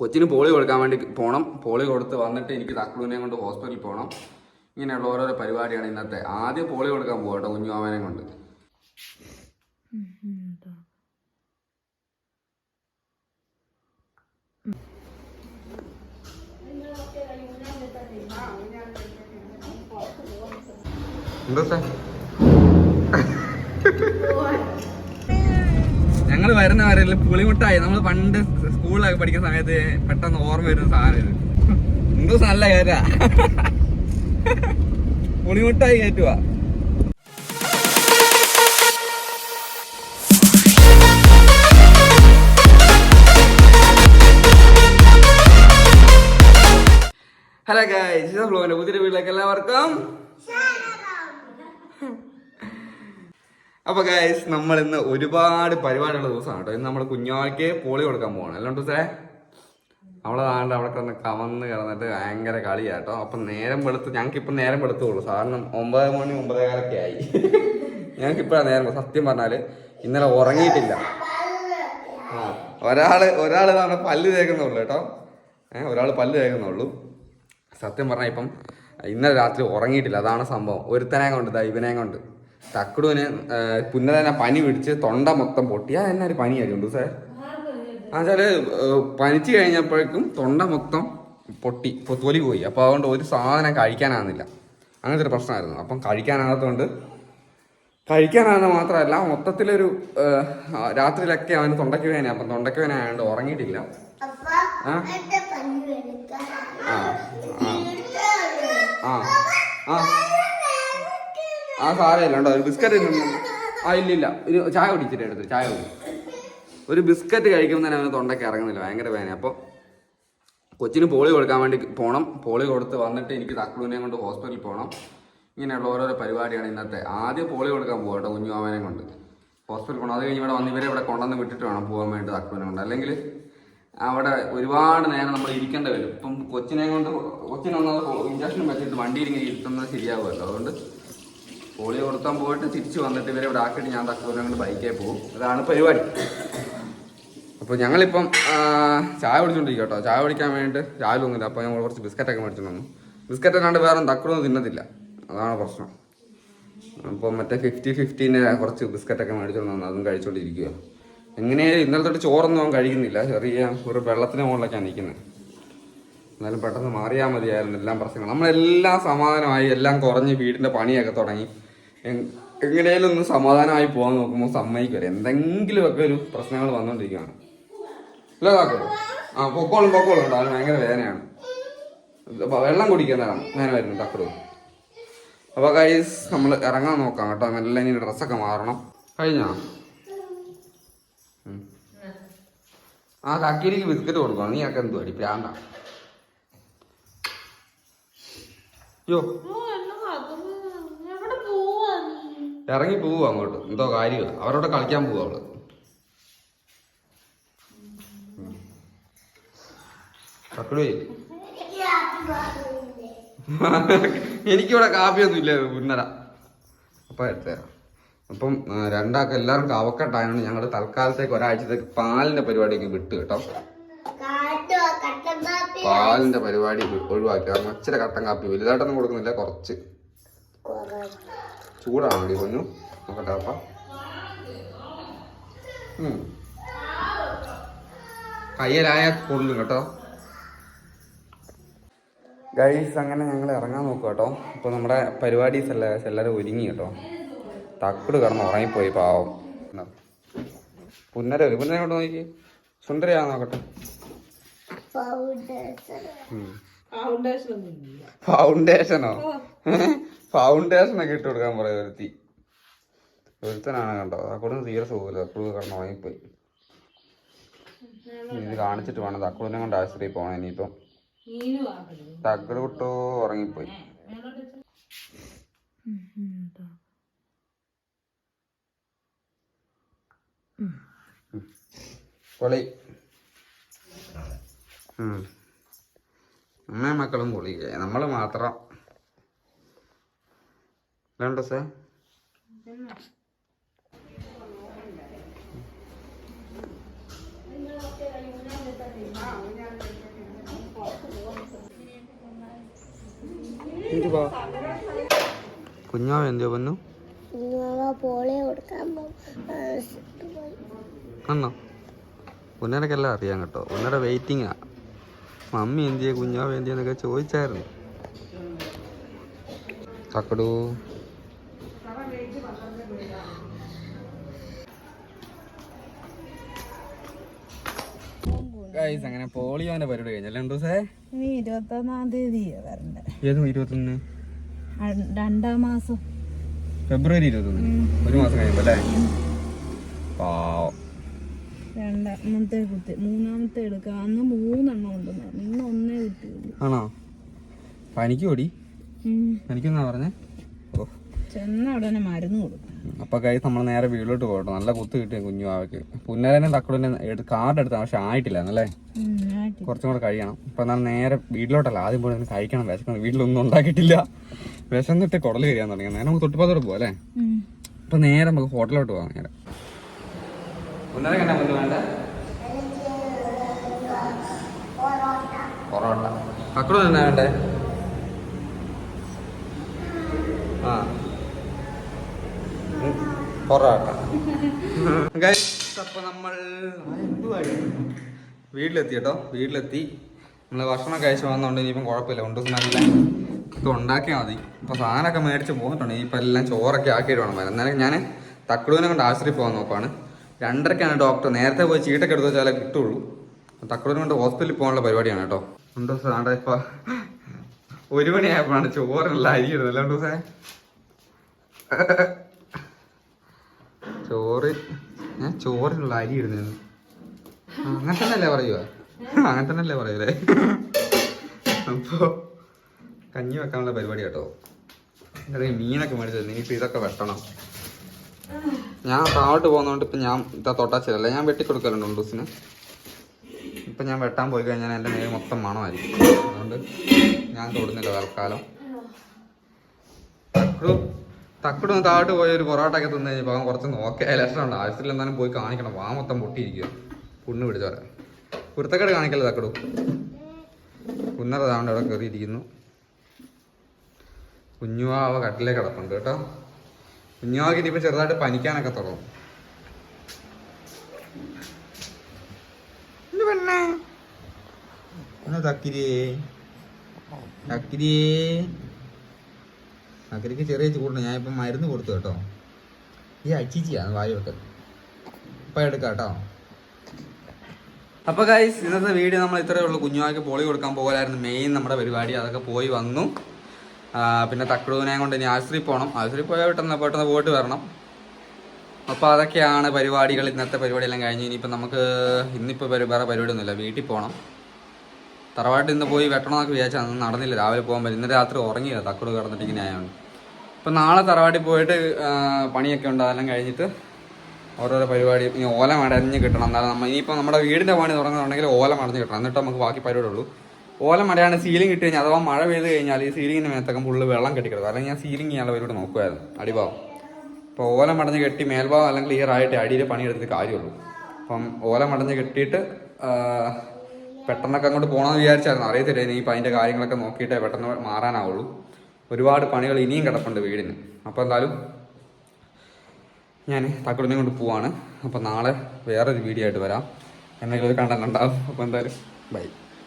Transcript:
കൊച്ചിന് പോളി കൊടുക്കാൻ വേണ്ടി പോകണം പോളി കൊടുത്ത് വന്നിട്ട് എനിക്ക് തക്ലൂനെയും കൊണ്ട് ഹോസ്പിറ്റലിൽ പോകണം ഇങ്ങനെയുള്ള ഓരോരോ പരിപാടിയാണ് ഇന്നത്തെ ആദ്യം പോളി കൊടുക്കാൻ പോകട്ടെ കുഞ്ഞുമാവനെ കൊണ്ട് എന്താ ഞങ്ങൾ വരുന്ന പുളിമുട്ടായി. നമ്മൾ പണ്ട് സ്കൂളിലൊക്കെ പഠിക്കുന്ന സമയത്ത് പെട്ടെന്ന് ഓർമ്മ വരുന്ന സാധനം ഇത്. നല്ല കാര്യ പുളിമുട്ടായി കയറ്റുക ഹലോ ഗായ്സ് ഫ്ലോന്റെ പുതിയ വീട്ടിലേക്ക് എല്ലാവർക്കും. അപ്പൊ ഗൈസ് നമ്മൾ ഇന്ന് ഒരുപാട് പരിപാടിയുള്ള ദിവസമാണ് കേട്ടോ. ഇന്ന് നമ്മൾ കുഞ്ഞാക്ക് പോളി കൊടുക്കാൻ പോകണം അല്ലാണ്ട് സാറേ അവളെ ആണ്ട് അവിടെ കിടന്ന് കവന്ന് കിടന്നിട്ട് ഭയങ്കര കളിയാട്ടോ അപ്പൊ നേരം വെളുത്ത് ഞങ്ങൾക്ക് ഇപ്പൊ നേരം വെളുത്തുള്ളൂ. സാറിന് ഒമ്പത് മണി ഒമ്പതേകാലൊക്കെ ആയി. ഞങ്ങൾക്ക് ഇപ്പഴാണ് നേരം സത്യം പറഞ്ഞാൽ ഇന്നലെ ഉറങ്ങിയിട്ടില്ല. ഒരാൾ ഒരാൾ ഇതാണ് പല്ല് തേക്കുന്നുള്ളൂ കേട്ടോ. ഏഹ് ഒരാൾ പല്ല് തേക്കുന്നുള്ളൂ. സത്യം പറഞ്ഞാൽ ഇപ്പം ഇന്നലെ രാത്രി ഉറങ്ങിയിട്ടില്ല. അതാണ് സംഭവം. ഒരുത്തനെ കൊണ്ട് ദൈവനെ കൊണ്ട്. തക്കുടുവിന് പുന്നതന്നെ പനി പിടിച്ച് തൊണ്ട മൊത്തം പൊട്ടി. ആ എന്നാ ഒരു സാർ ആ വെച്ചാൽ ഏഹ്, പനിച്ചു കഴിഞ്ഞപ്പോഴേക്കും തൊണ്ട മൊത്തം പൊട്ടി തൊലി പോയി. അപ്പൊ അതുകൊണ്ട് ഒരു സാധനം കഴിക്കാനാകുന്നില്ല. അങ്ങനത്തെ ഒരു പ്രശ്നമായിരുന്നു. അപ്പം കഴിക്കാനാകാത്തതുകൊണ്ട് കഴിക്കാനാകുന്ന മാത്രമല്ല മൊത്തത്തിലൊരു രാത്രിയിലൊക്കെ അവന് തൊണ്ടയ്ക്ക് വേന അപ്പം തൊണ്ടയ്ക്ക് വേന ആയതുകൊണ്ട് ഉറങ്ങിയിട്ടില്ല. ആ ആ ആ. ആ സാരമില്ല ഉണ്ടോ ഒരു ബിസ്ക്കറ്റ് ആ ഇല്ല ഇല്ല. ഒരു ചായ കുടിച്ചിട്ട് എടുത്തു ചായ കുടി. ഒരു ബിസ്ക്കറ്റ് കഴിക്കുമ്പോൾ തന്നെ അവന് തൊണ്ടയ്ക്ക് ഇറങ്ങുന്നില്ല ഭയങ്കര വേന അപ്പോൾ കൊച്ചിന് പോളി കൊടുക്കാൻ വേണ്ടി പോകണം പോളി കൊടുത്ത് വന്നിട്ട് എനിക്ക് തക്കളുവിനെ കൊണ്ട് ഹോസ്പിറ്റലിൽ പോകണം ഇങ്ങനെയുള്ള ഓരോരോ പരിപാടിയാണ് ഇന്നത്തെ. ആദ്യം പോളി കൊടുക്കാൻ പോകാം കേട്ടോ കുഞ്ഞു അവനെ കൊണ്ട്. ഹോസ്പിറ്റലിൽ പോകണം അത് കഴിഞ്ഞ് ഇവിടെ വന്ന് ഇവരെ ഇവിടെ കൊണ്ടുവന്ന് വിട്ടിട്ട് വേണം പോകാൻ വേണ്ടി തക്കളൂനെ കൊണ്ട്. അല്ലെങ്കിൽ അവിടെ ഒരുപാട് നേരം നമ്മൾ ഇരിക്കേണ്ടി വരും. ഇപ്പം കൊച്ചിനെ കൊണ്ട് കൊച്ചിനൊന്നത് ഇഞ്ചക്ഷൻ വെച്ചിട്ട് വണ്ടിയിൽ ഇങ്ങനെ ഇരുത്തുന്നത് ശരിയാവുമല്ലോ. അതുകൊണ്ട് പോളിയോ കൊടുത്താൻ പോയിട്ട് തിരിച്ചു വന്നിട്ട് ഇവരെ ഇവിടെ ആക്കിയിട്ട് ഞാൻ തക്കൂനെ കൊണ്ട് ബൈക്കേ പോകും അതാണ് പരിപാടി. അപ്പോൾ ഞങ്ങളിപ്പം ചായ കുടിച്ചോണ്ടിരിക്കും കേട്ടോ ചായ കുടിക്കാൻ വേണ്ടിയിട്ട് രാവിലെ ഒന്നുമില്ല അപ്പോൾ ഞങ്ങൾ കുറച്ച് ബിസ്ക്കറ്റൊക്കെ മേടിച്ചിട്ട് വന്നു. ബിസ്ക്കറ്റ് അല്ലാണ്ട് വേറെ തക്കളൊന്നും തിന്നത്തില്ല. അതാണ് പ്രശ്നം. അപ്പോൾ മറ്റേ ഫിഫ്റ്റി ഫിഫ്റ്റീന് കുറച്ച് ബിസ്ക്കറ്റൊക്കെ മേടിച്ചോണ്ട് വന്നു. അതും കഴിച്ചോണ്ടിരിക്കുക എങ്ങനെയായാലും ഇന്നലെ തൊട്ട് ചോറൊന്നും അവൻ കഴിക്കുന്നില്ല. ചെറിയ ഒരു വെള്ളത്തിന് മുകളിലൊക്കെയാണ് നിൽക്കുന്നത് എന്നാലും പെട്ടെന്ന് മാറിയാൽ മതിയായിരുന്നു. എല്ലാം പ്രശ്നങ്ങൾ. നമ്മളെല്ലാം സമാധാനമായി എല്ലാം കുറഞ്ഞ് വീടിന്റെ പണിയൊക്കെ തുടങ്ങി. എങ്ങനെയാലും ഒന്ന് സമാധാനമായി പോകാൻ നോക്കുമ്പോൾ സമ്മതിക്കില്ല എന്തെങ്കിലുമൊക്കെ ഒരു പ്രശ്നങ്ങൾ വന്നുകൊണ്ടിരിക്കുകയാണ് അല്ലേ കാക്കോ. ആ പൊക്കോളും പൊക്കോളും കേട്ടോ. അതിന് ഭയങ്കര വേദനയാണ്. അപ്പൊ വെള്ളം കുടിക്കുന്നതാണ് വേന വരുന്നു തക്കടും അപ്പോൾ കൈസ് നമ്മൾ ഇറങ്ങാൻ നോക്കാം കേട്ടോ. നല്ല ഇനി ഡ്രസ്സൊക്കെ മാറണം. കഴിഞ്ഞാ. ആ കക്കിരിക്ക് ബിസ്ക്കറ്റ് കൊടുക്കണം. നീ ഒക്കെ എന്തുവാടി? പ്രാന്ത. യോ എവിടെ പോവാ നീ ഇറങ്ങി പോവുക അങ്ങോട്ട്. എന്തോ കാര്യമില്ല അവരോട് കളിക്കാൻ പോവുക അവൾ. കക്കിടുവേ എനിക്കിവിടെ കാപ്പിയൊന്നും ഇല്ല ഉന്നര അപ്പൊ എടുത്തേരാം അപ്പം രണ്ടാൾക്ക് എല്ലാവർക്കും അവക്കട്ടായതുകൊണ്ട് ഞങ്ങൾ തൽക്കാലത്തേക്ക് ഒരാഴ്ചത്തേക്ക് പാലിന്റെ പരിപാടിയൊക്കെ വിട്ടു കേട്ടോ. പാലിന്റെ പരിപാടി ഒഴിവാക്കി. കാരണം ഇച്ചിരി കട്ടൻ കാപ്പി വലുതായിട്ടൊന്നും കൊടുക്കുന്നില്ല കുറച്ച്. ചൂടാണോ കൊഞ്ഞു. നോക്കട്ടെ അപ്പ കയ്യിലായ കൊള്ളും കേട്ടോ. ഗൈസ് അങ്ങനെ ഞങ്ങൾ ഇറങ്ങാൻ നോക്കുക കേട്ടോ. ഇപ്പോൾ നമ്മുടെ പരിപാടീസ് എല്ലാം എല്ലാവരും ഒരുങ്ങി കേട്ടോ. തക്കട് കിടന്ന് ഉറങ്ങിപ്പോയി പാവം. പുന്നര ഒരു പുന്നര കൊണ്ട് നോക്കി. സുന്ദരയാ നോക്കട്ടെ. ഫൗണ്ടേഷനോ ഫൗണ്ടേഷനൊക്കെ ഇട്ട് കൊടുക്കാൻ പറയാം ഒരുത്തി. ഒരുത്തനാണ് കണ്ടോ അക്കൂടെ തീരെ സുഖമില്ല. അക്കൂടെ കണ്ടോ വാങ്ങിപ്പോയി ഇത് കാണിച്ചിട്ട് വേണം. തക്കൂടിനെ കൊണ്ട് ആശുപത്രിയിൽ പോകണം. ഇനിയിപ്പം തക്കട് വിട്ടോ ഉറങ്ങിപ്പോയി. പൊളി. ഉം. അമ്മയും മക്കളും കുളിക്കുക നമ്മൾ മാത്രം. വേണ്ട സാർ? കുഞ്ഞാവ് എന്തോ വന്നു. ആണോ ഉന്നരക്കെല്ലാം അറിയാം കേട്ടോ. ഉന്നര വെയിറ്റിംഗാ മമ്മി എന്തിയെ കുഞ്ഞാവ എന്തിയെന്നൊക്കെ ചോദിച്ചായിരുന്നു. കക്കടൂ ഗൈസ് അങ്ങനെ പോളിയോന്റെ പരിപാടി കഴിഞ്ഞല്ലേ രണ്ടു ദിവസേ ഇരുപത്തൊന്നാം തീയതി വരണ്ടേ ഏത് ഇരുപത്തൊന്ന്? അ- രണ്ടാം മാസം. ഫെബ്രുവരി ഇരുപത്തൊന്ന്. ഒരു മാസം കഴിയുമ്പോ അല്ലേ? പാവം. രണ്ടാമത്തെ കുത്തി മൂന്നാമത്തെ എടുക്കാം. അന്ന് മൂന്നെണ്ണം ഉണ്ടെന്ന് ഇന്ന് ഒന്നേ കുത്തി ആണോ? പനിക്ക് ഓടി ഉം. പറഞ്ഞേ? ഓ. ചെന്ന ഉടനെ മരുന്ന് കൊടുക്കും. അപ്പൊ കൈ നമ്മൾ നേരെ വീട്ടിലോട്ട് പോകട്ടോ. നല്ല കുത്ത് കിട്ടിയ കുഞ്ഞു ആവയ്ക്ക്. പുന്നരനെ തക്കുടനെ കാർഡ് എടുത്താൽ പക്ഷെ ആയിട്ടില്ല എന്നല്ലേ ഉം, കുറച്ചും കൂടെ കഴിയണം. ഇപ്പൊ എന്നാൽ നേരെ വീട്ടിലോട്ടല്ല. ആദ്യം പോലെ കഴിക്കണം. വിശക്കണം? വീട്ടിലൊന്നും ഉണ്ടാക്കിയിട്ടില്ല. വിശന്നിട്ട് കുടൽ കഴിയാൻ തുടങ്ങി. നേരെ നമുക്ക് തൊട്ടുപാത്തോട്ട് പോവാം അല്ലേ? അപ്പൊ നേരെ നമുക്ക് ഹോട്ടലിലോട്ട് പോകാം നേരെ. എന്നാ മുന്നേ വേണ്ട. പൊറോട്ട. തക്കട് തന്നെ വേണ്ടേ? ആ. പൊറോട്ട. അപ്പൊ നമ്മൾ വീട്ടിലെത്തി കേട്ടോ വീട്ടിലെത്തി. നമ്മൾ ഭക്ഷണം കഴിച്ച് വന്നതുകൊണ്ട് ഇനിയിപ്പം കുഴപ്പമില്ല. ഉണ്ട് നല്ല ഇത് ഉണ്ടാക്കിയാൽ മതി. ഇപ്പൊ സാധനമൊക്കെ മേടിച്ച് പോന്നിട്ടുണ്ട്. ഇനിയിപ്പോൾ എല്ലാം ചോറൊക്കെ ആക്കിയിട്ട് വേണം. എന്നാലും ഞാൻ തക്കടൂനെ കൊണ്ട് പോകാൻ നോക്കുവാണ്. രണ്ടരക്കാണ് ഡോക്ടർ നേരത്തെ പോയി ചീട്ടൊക്കെ എടുത്ത് വെച്ചാലേ കിട്ടുള്ളൂ. തക്കടൂനെ കൊണ്ട് ഹോസ്പിറ്റലിൽ പോകാനുള്ള പരിപാടിയാണ് കേട്ടോ. ഉണ്ടോ ദിവസം ആണ്ടെ ഇപ്പൊ ഒരു മണിയായപ്പോഴാണ് ചോറുള്ള അരി ഇടുന്നത്. ഉണ്ടോ സാർ ചോറ്. ഞാൻ ചോറിനുള്ള അരി ഇടുന്നത്. അങ്ങനെ തന്നെയല്ലേ പറയുക അങ്ങനെ തന്നെയല്ലേ പറയൂലേ? അപ്പോ കഞ്ഞി വെക്കാനുള്ള പരിപാടി കേട്ടോ. മീനൊക്കെ മേടിച്ചത്. ഇനിയിപ്പോ ഇതൊക്കെ വെട്ടണം. ഞാൻ താഴോട്ട് പോകുന്നതുകൊണ്ട് ഇപ്പം ഞാൻ ഇതാ തൊട്ടാച്ചില്ലല്ലേ ഞാൻ വെട്ടിക്കൊടുക്കലുണ്ട് ഉണ്ടൂസിന്. ഇപ്പം ഞാൻ വെട്ടാൻ പോയി കഴിഞ്ഞാൽ എന്റെ നേരെ മൊത്തം മണമായിരിക്കും. അതുകൊണ്ട് ഞാൻ തൊടുന്നില്ല തൽക്കാലം. തക്കടു തക്കടും താഴോട്ട് പോയി ഒരു പൊറോട്ട ഒക്കെ തിന്നു അവൻ കുറച്ച് നോക്കിയ ലക്ഷണമുണ്ട് ആവശ്യത്തിൽ എന്തായാലും പോയി കാണിക്കണം. വാ മൊത്തം പൊട്ടിയിരിക്കുക പുണ്ണ് പിടിച്ചോരെ കുരുത്തക്കേട് കാണിക്കല്ല തക്കടു? കുന്നറ താണ്ട് അവിടെ കയറിയിരിക്കുന്നു കുഞ്ഞുവാവ കട്ടിലേ കിടപ്പുണ്ട് കേട്ടോ. കുഞ്ഞുവാക്ക് ഇനിയിപ്പോൾ ചെറുതായിട്ട് പനിക്കാനൊക്കെ തുടങ്ങും. പെണ്ണേ? തക്കിരിയേ തക്കിരിയേ തക്കിരിക്ക് ചെറിയ ചൂടുണ്ട് ഞാൻ ഇപ്പൊ മരുന്ന് കൊടുത്തു കേട്ടോ. ഈ അച്ചിച്ചിയാണ് വായു വെക്കൽ ഇപ്പം എടുക്കാം കേട്ടോ. അപ്പൊ ഗൈസ് ഇന്നത്തെ വീഡിയോ നമ്മൾ ഇത്രയേ ഉള്ളൂ. കുഞ്ഞുമാക്ക് പോളി കൊടുക്കാൻ പോകലായിരുന്നു മെയിൻ നമ്മുടെ പരിപാടി. അതൊക്കെ പോയി വന്നു. പിന്നെ തക്കടൂനെ കൊണ്ട് ഇനി ആശുപത്രി പോകണം ആശുപത്രി പോയാൽ പെട്ടെന്ന് പെട്ടെന്ന് പോയിട്ട് വരണം. അപ്പോൾ അതൊക്കെയാണ് പരിപാടികൾ. ഇന്നത്തെ പരിപാടിയെല്ലാം കഴിഞ്ഞ് ഇനിയിപ്പോൾ നമുക്ക് ഇന്നിപ്പോൾ വേറെ പരിപാടിയൊന്നുമില്ല. വീട്ടിൽ പോകണം തറവാട്ട് ഇന്ന് പോയി വെട്ടണമെന്നൊക്കെ വിചാരിച്ചാൽ നടന്നില്ല. രാവിലെ പോകാൻ പറ്റും ഇന്ന് രാത്രി ഉറങ്ങിയില്ല. തക്കട് കിടന്നിട്ട് ഇങ്ങനെ ആയതുകൊണ്ട് അപ്പോൾ നാളെ തറവാട്ടിൽ പോയിട്ട് പണിയൊക്കെ ഉണ്ട്. അതെല്ലാം കഴിഞ്ഞിട്ട് ഓരോരോ പരിപാടി. ഇനി ഓല മടഞ്ഞ് കിട്ടണം. എന്നാലും നമ്മൾ ഇനിയിപ്പോൾ നമ്മുടെ വീടിന്റെ പണി തുടങ്ങുന്നുണ്ടെങ്കിൽ ഓല മടഞ്ഞ് കിട്ടണം. എന്നിട്ട് നമുക്ക് ബാക്കി പരിപാടി ഉള്ളൂ ഓല മടയാണ് സീലിംഗ് ഇട്ട് കഴിഞ്ഞാൽ അഥവാ മഴ പെയ്ത് കഴിഞ്ഞാൽ ഈ സീലിങ്ങിന് മേത്തൊക്കെ ഫുള്ള് വെള്ളം കെട്ടിക്കിടക്കും. അല്ലെങ്കിൽ ഞാൻ സീലിംഗ് ചെയ്യാനുള്ള അവരോട് നോക്കുമായിരുന്നു അടിഭാവം അപ്പോൾ ഓല മടഞ്ഞ് കെട്ടി മേൽഭാഗം അല്ലെങ്കിൽ ക്ലിയർ ആയിട്ട് അടിയിൽ പണിയെടുത്തിട്ട് കാര്യമുള്ളൂ. അപ്പം ഓല മടഞ്ഞ് കെട്ടിയിട്ട് പെട്ടെന്നൊക്കെ അങ്ങോട്ട് പോകണമെന്ന് വിചാരിച്ചായിരുന്നു. അറിയത്തില്ല ഇനി ഇപ്പം അതിന്റെ കാര്യങ്ങളൊക്കെ നോക്കിയിട്ടേ പെട്ടെന്ന് മാറാനാവുള്ളൂ. ഒരുപാട് പണികൾ ഇനിയും കിടപ്പുണ്ട് വീടിന്. അപ്പോൾ എന്തായാലും ഞാൻ തക്കുടിനെ കൊണ്ട് പോവാണ്. അപ്പോൾ നാളെ വേറൊരു വീഡിയോ ആയിട്ട് വരാം. എന്തെങ്കിലും ഒരു കണ്ടന്റ് ഉണ്ടാവും. അപ്പോൾ എന്തായാലും ബൈ